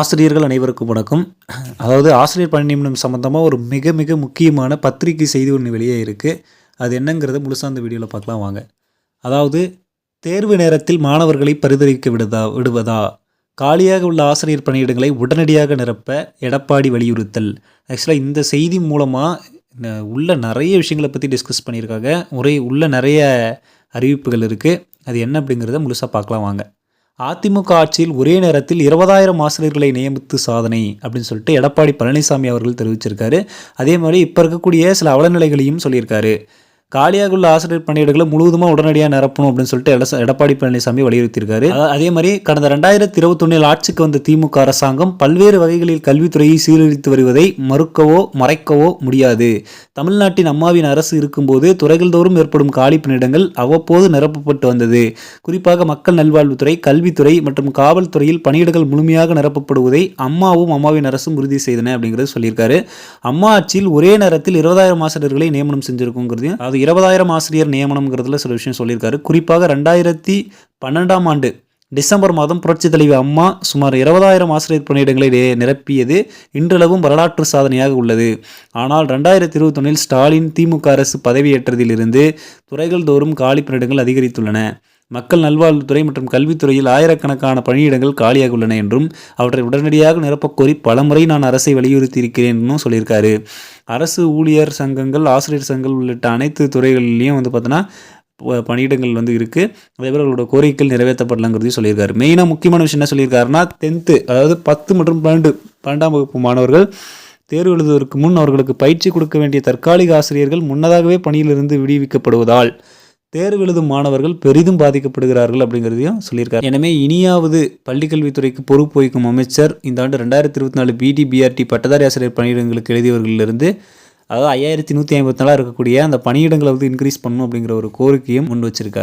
ஆசிரியர்கள் அனைவருக்கும் வணக்கம். அதாவது ஆசிரியர் பணி நியமனம் சம்மந்தமாக ஒரு மிக மிக முக்கியமான பத்திரிகை செய்தி ஒன்று வெளியே இருக்குது அது என்னங்கிறத முழுசாக அந்த வீடியோவில் பார்க்கலாம் வாங்க. அதாவது தேர்வு நேரத்தில் மாணவர்களை பரிந்துரைக்க விடுதா விடுவதா? காலியாக உள்ள ஆசிரியர் பணியிடங்களை உடனடியாக நிரப்ப எடப்பாடி வலியுறுத்தல். ஆக்சுவலாக இந்த செய்தி மூலமாக உள்ள நிறைய விஷயங்களை பற்றி டிஸ்கஸ் பண்ணியிருக்காங்க. ஒரே உள்ள நிறைய அறிவிப்புகள் இருக்குது அது என்ன அப்படிங்கிறத முழுசாக பார்க்கலாம் வாங்க. அதிமுக ஆட்சியில் ஒரே நேரத்தில் இருபதாயிரம் ஆசிரியர்களை நியமித்து சாதனை அப்படின்னு சொல்லிட்டு எடப்பாடி பழனிசாமி அவர்கள் தெரிவிச்சிருக்காரு. அதே மாதிரி இப்போ இருக்கக்கூடிய சில அவலநிலைகளையும் சொல்லியிருக்காரு. காலியாக உள்ள ஆசிரியர் பணியிடங்களை முழுவதுமாக உடனடியாக நிரப்பணும் அப்படின்னு சொல்லிட்டு எடப்பாடி பழனிசாமி வலியுறுத்தியிருக்காரு. அதே மாதிரி கடந்த ரெண்டாயிரத்தி இருபத்தொன்னில் ஆட்சிக்கு வந்த திமுக அரசாங்கம் பல்வேறு வகைகளில் கல்வித்துறையை சீரழித்து வருவதை மறுக்கவோ மறைக்கவோ முடியாது. தமிழ்நாட்டின் அம்மாவின் அரசு இருக்கும்போது துறைகள் தோறும் ஏற்படும் காலி பணியிடங்கள் அவ்வப்போது நிரப்பப்பட்டு வந்தது. குறிப்பாக மக்கள் நல்வாழ்வுத்துறை கல்வித்துறை மற்றும் காவல்துறையில் பணியிடங்கள் முழுமையாக நிரப்பப்படுவதை அம்மாவும் அம்மாவின் அரசும் உறுதி செய்தன அப்படிங்கிறது சொல்லியிருக்காரு. அம்மா ஆட்சியில் ஒரே நேரத்தில் இருபதாயிரம் ஆசிரியர்களை நியமனம் செஞ்சிருக்குங்கிறதையும் அது இருபதாயிரம் ஆசிரியர் நியமனம்ங்கிறதுல சில விஷயம் சொல்லியிருக்காரு. குறிப்பாக ரெண்டாயிரத்தி பன்னெண்டாம் ஆண்டு டிசம்பர் மாதம் புரட்சி தலைவி அம்மா சுமார் இருபதாயிரம் ஆசிரியர் பணியிடங்களை நிரப்பியது இன்றளவும் வரலாற்று சாதனையாக உள்ளது. ஆனால் ரெண்டாயிரத்தி இருபத்தொன்னில் ஸ்டாலின் திமுக அரசு பதவியேற்றதிலிருந்து துறைகள் தோறும் காலி பணியிடங்கள் அதிகரித்துள்ளன. மக்கள் நல்வாழ்வுத்துறை மற்றும் கல்வித்துறையில் ஆயிரக்கணக்கான பணியிடங்கள் காலியாக உள்ளன என்றும் அவற்றை உடனடியாக நிரப்பக் கோரி பலமுறை நான் அரசை வலியுறுத்தியிருக்கிறேன் என்றும் சொல்லியிருக்காரு. அரசு ஊழியர் சங்கங்கள் ஆசிரியர் சங்கங்கள் உள்ளிட்ட அனைத்து துறைகளிலையும் வந்து பார்த்தோன்னா பணியிடங்கள் வந்து இருக்குது அதேபோல் அவர்களோட கோரிக்கைகள் நிறைவேற்றப்படலங்கிறதையும் சொல்லியிருக்காரு. மெயினாக முக்கியமான விஷயம் என்ன சொல்லியிருக்காருன்னா டென்த்து அதாவது பத்து மற்றும் பன்னெண்டு பன்னெண்டாம் வகுப்பு மாணவர்கள் தேர்வு எழுதுவதற்கு முன் அவர்களுக்கு பயிற்சி கொடுக்க வேண்டிய தற்காலிக ஆசிரியர்கள் முன்னதாகவே பணியிலிருந்து விடுவிக்கப்படுவதால் தேர்வு எழுதும் மாணவர்கள் பெரிதும் பாதிக்கப்படுகிறார்கள் அப்படிங்கிறதையும் சொல்லியிருக்காரு. எனவே இனியாவது பள்ளிக்கல்வித்துறைக்கு பொறுப்பு வகிக்கும் அமைச்சர் இந்த ஆண்டு ரெண்டாயிரத்தி இருபத்தி நாலு பிடி பிஆர்டி பட்டதாரி ஆசிரியர் பணியிடங்களுக்கு எழுதியவர்களிலிருந்து அதாவது ஐயாயிரத்தி நூற்றி ஐம்பத்தி நாலாக இருக்கக்கூடிய அந்த பணியிடங்களை வந்து இன்க்ரீஸ் பண்ணணும் அப்படிங்கிற ஒரு கோரிக்கையும் முன் வச்சிருக்காரு.